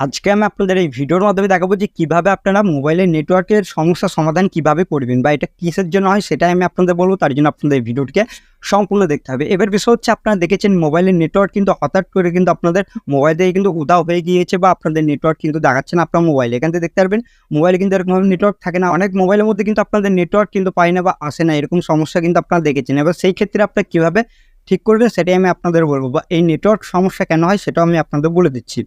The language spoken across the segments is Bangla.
আজকে আমি আপনাদের এই ভিডিওর মাধ্যমে দেখাবো যে কীভাবে আপনারা মোবাইলের নেটওয়ার্কের সমস্যার সমাধান কীভাবে করবেন বা এটা কিসের জন্য হয় সেটাই আমি আপনাদের বলব, তার জন্য আপনাদের এই ভিডিওটিকে সম্পূর্ণ দেখতে হবে। এবার বিষয় হচ্ছে, আপনারা দেখেছেন মোবাইলের নেটওয়ার্ক কিন্তু হঠাৎ করে কিন্তু আপনাদের মোবাইল থেকে কিন্তু উদাও হয়ে গিয়েছে বা আপনাদের নেটওয়ার্ক কিন্তু দেখাচ্ছে না, আপনার মোবাইলে এখান থেকে দেখতে পারবেন। মোবাইলে কিন্তু এরকমভাবে নেটওয়ার্ক থাকে না, অনেক মোবাইলের মধ্যে কিন্তু আপনাদের নেটওয়ার্ক কিন্তু পায় না বা আসে না, এরকম সমস্যা কিন্তু আপনারা দেখেছেন। এবার সেই ক্ষেত্রে আপনারা কীভাবে ঠিক করবেন সেটাই আমি আপনাদের বলব বা এই নেটওয়ার্ক সমস্যা কেন হয় সেটাও আমি আপনাদের বলে দিচ্ছি।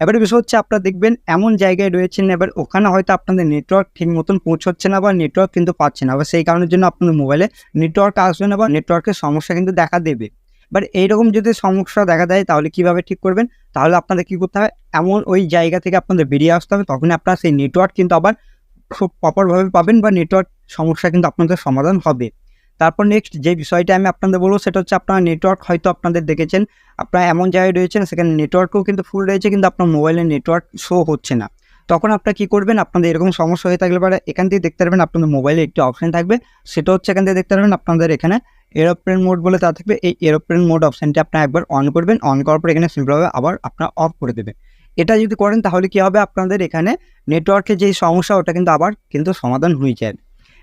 এবারে বিষয় হচ্ছে আপনারা দেখবেন এমন জায়গায় রয়েছেন, এবার ওখানে হয়তো আপনাদের নেটওয়ার্ক ঠিক মতন পৌঁছচ্ছে না বা নেটওয়ার্ক কিন্তু পাচ্ছে না। বা সেই কারণের জন্য আপনাদের মোবাইলে নেটওয়ার্ক আসবে না বা নেটওয়ার্কের সমস্যা কিন্তু দেখা দেবে। বাট এইরকম যদি সমস্যা দেখা দেয়, তাহলে কীভাবে ঠিক করবেন? তাহলে আপনাদের কী করতে হবে? এমন ওই জায়গা থেকে আপনাদের বেরিয়ে আসতে হবে, তখনই আপনারা সেই নেটওয়ার্ক কিন্তু আবার খুব প্রপারভাবে পাবেন বা নেটওয়ার্ক সমস্যা কিন্তু আপনাদের সমাধান হবে। তারপর নেক্সট যে বিষয়টা আমি আপনাদের বলব সেটা হচ্ছে আপনার নেটওয়ার্ক হয়তো আপনাদের দেখেছেন। আপনারা এমন জায়গায় রয়েছেন সেখানে নেটওয়ার্কও কিন্তু ফুল রয়েছে কিন্তু আপনার মোবাইলের নেটওয়ার্ক শো হচ্ছে না। তখন আপনারা কী করবেন? আপনাদের এরকম সমস্যা হয়ে থাকলে পরে এখান থেকে দেখতে পারবেন আপনাদের মোবাইলে একটি অপশন থাকবে। সেটা হচ্ছে এখান থেকে দেখতে পারবেন আপনাদের এখানে এরোপ্লেন মোড বলে তা থাকবে। এই এরোপ্লেন মোড অপশানটি আপনার একবার অন করবেন। অন করার পর এখানে সিম্পলভাবে আবার আপনার অফ করে দেবেন এটা যদি করেন তাহলে কী হবে? আপনাদের এখানে নেটওয়ার্কের যেই সমস্যা ওটা কিন্তু আবার কিন্তু সমাধান হয়ে যায়।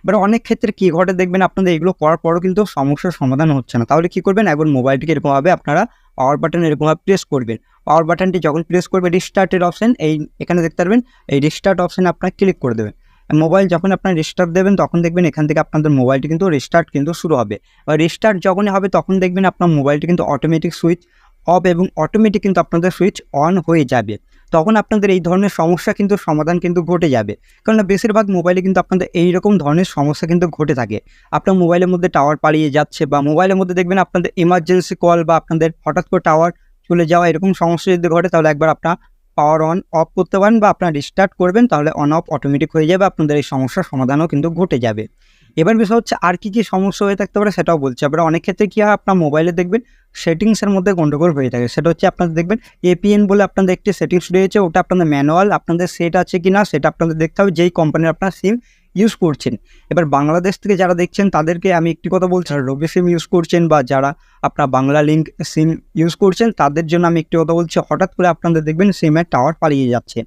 এবার অনেক ক্ষেত্রে কী ঘটে দেখবেন, আপনাদের এগুলো করার পরও কিন্তু সমস্যার সমাধান হচ্ছে না। তাহলে কী করবেন, একবার মোবাইলটিকে এরকমভাবে আপনারা পাওয়ার বাটন এরকমভাবে প্রেস করবেন। পাওয়ার বাটনটি যখন প্রেস করবে রিস্টার্টের অপশন এই এখানে দেখতে পারবেন, এই রিস্টার্ট অপশানে আপনার ক্লিক করে দেবেন। মোবাইল যখন আপনার রিস্টার্ট দেবেন, তখন দেখবেন এখান থেকে আপনাদের মোবাইলটি কিন্তু রিস্টার্ট কিন্তু শুরু হবে। বা রিস্টার্ট যখনই হবে, তখন দেখবেন আপনার মোবাইলটি কিন্তু অটোমেটিক সুইচ অফ এবং অটোমেটিক কিন্তু আপনাদের সুইচ অন হয়ে যাবে। তখন আপনাদের এই ধরনের সমস্যা কিন্তু সমাধান কিন্তু ঘটে যাবে। কেননা বেশিরভাগ মোবাইলে কিন্তু আপনাদের এইরকম ধরনের সমস্যা কিন্তু ঘটে থাকে। আপনার মোবাইলের মধ্যে টাওয়ার পালিয়ে যাচ্ছে বা মোবাইলের মধ্যে দেখবেন আপনাদের এমার্জেন্সি কল বা আপনাদের হঠাৎ করে টাওয়ার চলে যাওয়া এরকম সমস্যা যদি ঘটে, তাহলে একবার আপনার পাওয়ার অন অফ করতে পারেন বা আপনার রিস্টার্ট করবেন, তাহলে অন অফ অটোমেটিক হয়ে যাবে, আপনাদের এই সমস্যার সমাধানও কিন্তু ঘটে যাবে। এবার বিষয় হচ্ছে আর কী কী সমস্যা হয়ে থাকতে পারে সেটাও বলছি। আবার অনেক ক্ষেত্রে কী হয়, আপনার মোবাইলে দেখবেন সেটিংসের মধ্যে গন্ডগোল হয়ে থাকে। সেটা হচ্ছে আপনাদের দেখবেন এপিএন বলে আপনাদের একটি সেটিংস রয়েছে, ওটা আপনাদের ম্যানুয়াল আপনাদের সেট আছে কি না সেটা আপনাদের দেখতে হবে। যেই কোম্পানির আপনার সিম ইউজ করছেন। এবার বাংলাদেশ থেকে যারা দেখছেন, তাদেরকে আমি একটি কথা বলছি রবি সিম ইউজ করছেন বা যারা আপনার বাংলা লিঙ্ক সিম ইউজ করছেন, তাদের জন্য আমি একটি কথা বলছি, হঠাৎ করে আপনাদের দেখবেন সিমের টাওয়ার পালিয়ে যাচ্ছে।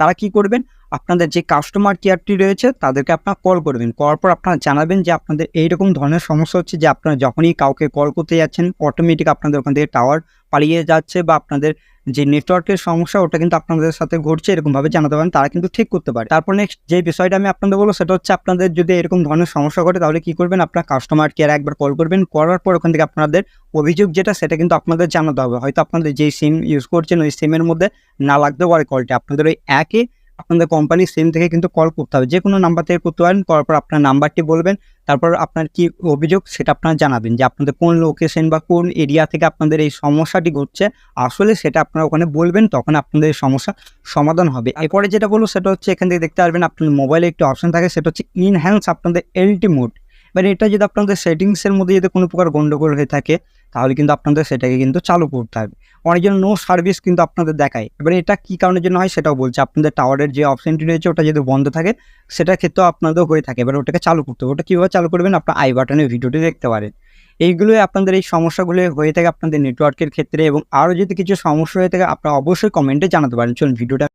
তারা কি করবেন আপনাদের যে কাস্টমার কেয়ারটি রয়েছে, তাদেরকে আপনার কল করবেন করার পর আপনারা জানাবেন যে আপনাদের এইরকম ধরনের সমস্যা হচ্ছে যে আপনারা যখনই কাউকে কল করতে যাচ্ছেন অটোমেটিক আপনাদের ওখান থেকে টাওয়ার পালিয়ে যাচ্ছে বা আপনাদের যে নেটওয়ার্কের সমস্যা, ওটা কিন্তু আপনাদের সাথে ঘটছে, এরকমভাবে জানাতে পারেন, তারা কিন্তু ঠিক করতে পারে। তারপর নেক্সট যে বিষয়টা আমি আপনাদের বলব, সেটা হচ্ছে আপনাদের যদি এরকম ধরনের সমস্যা ঘটে, তাহলে কি করবেন? আপনার কাস্টমার কেয়ার একবার কল করবেন, করার পর ওখান থেকে আপনাদের অভিযোগ যেটা, সেটা কিন্তু আপনাদের জানাতে হবে। হয়তো আপনাদের যেই সিম ইউজ করছেন, ওই সিমের মধ্যে না লাগতে পারে কলটা আপনাদের ওই একই আপনাদের কোম্পানির সিম থেকে কিন্তু কল করতে হবে। যে কোনো নাম্বার থেকে করতে পারেন, করার পর আপনার নাম্বারটি বলবেন, তারপর আপনার কি অভিযোগ সেটা আপনারা জানাবেন যে আপনাদের কোন লোকেশন বা কোন এরিয়া থেকে আপনাদের এই সমস্যাটি ঘটছে। আসলে সেটা আপনারা ওখানে বলবেন, তখন আপনাদের এই সমস্যা সমাধান হবে। এরপরে যেটা বলব সেটা হচ্ছে, এখান থেকে দেখতে পারবেন আপনার মোবাইলে একটি অপশন থাকে, সেটা হচ্ছে ইনহ্যান্স আপনাদের এলটি মোড এবার এটা যদি আপনাদের সেটিংসের মধ্যে যদি কোনো প্রকার গন্ডগোল হয়ে থাকে, তাহলে কিন্তু আপনাদের সেটাকে কিন্তু চালু করতে হবে। অনেকজন নো সার্ভিস কিন্তু আপনাদের দেখায়। এবার এটা কী কারণের জন্য হয় সেটাও বলছে। আপনাদের টাওয়ারের যে অপশনটি রয়েছে, ওটা যদি বন্ধ থাকে সেটার ক্ষেত্রেও আপনাদের হয়ে থাকে। এবার ওটাকে চালু করতে হবে। ওটা কীভাবে চালু করবেন? আপনার আই বাটনের ভিডিওটি দেখতে পারেন। এইগুলোই আপনাদের এই সমস্যাগুলো হয়ে থাকে আপনাদের নেটওয়ার্কের ক্ষেত্রে এবং আরও যদি কিছু সমস্যা হয়ে থাকে, আপনারা অবশ্যই কমেন্টে জানাতে পারেন। চলুন ভিডিওটা